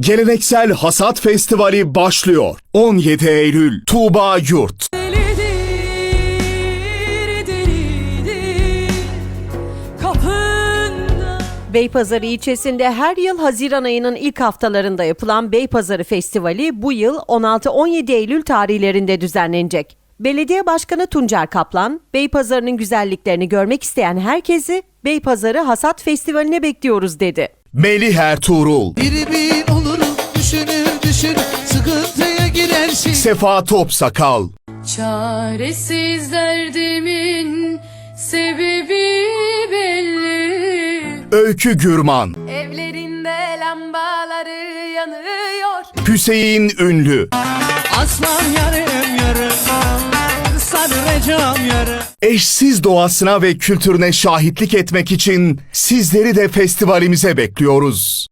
Geleneksel Hasat Festivali başlıyor. 17 Eylül Tuğba Yurt. Beypazarı ilçesinde her yıl Haziran ayının ilk haftalarında yapılan Beypazarı Festivali bu yıl 16-17 Eylül tarihlerinde düzenlenecek. Belediye Başkanı Tuncer Kaplan, Beypazarı'nın güzelliklerini görmek isteyen herkesi Beypazarı Hasat Festivali'ne bekliyoruz dedi. Melih Ertuğrul, Biri bir sıkıntıya girersin Sefa Topsakal, Çaresiz derdimin sebebi belli. Öykü Gürman, Evlerinde lambaları yanıyor. Hüseyin Ünlü, Aslan yarım yarım eşsiz doğasına ve kültürüne şahitlik etmek için sizleri de festivalimize bekliyoruz.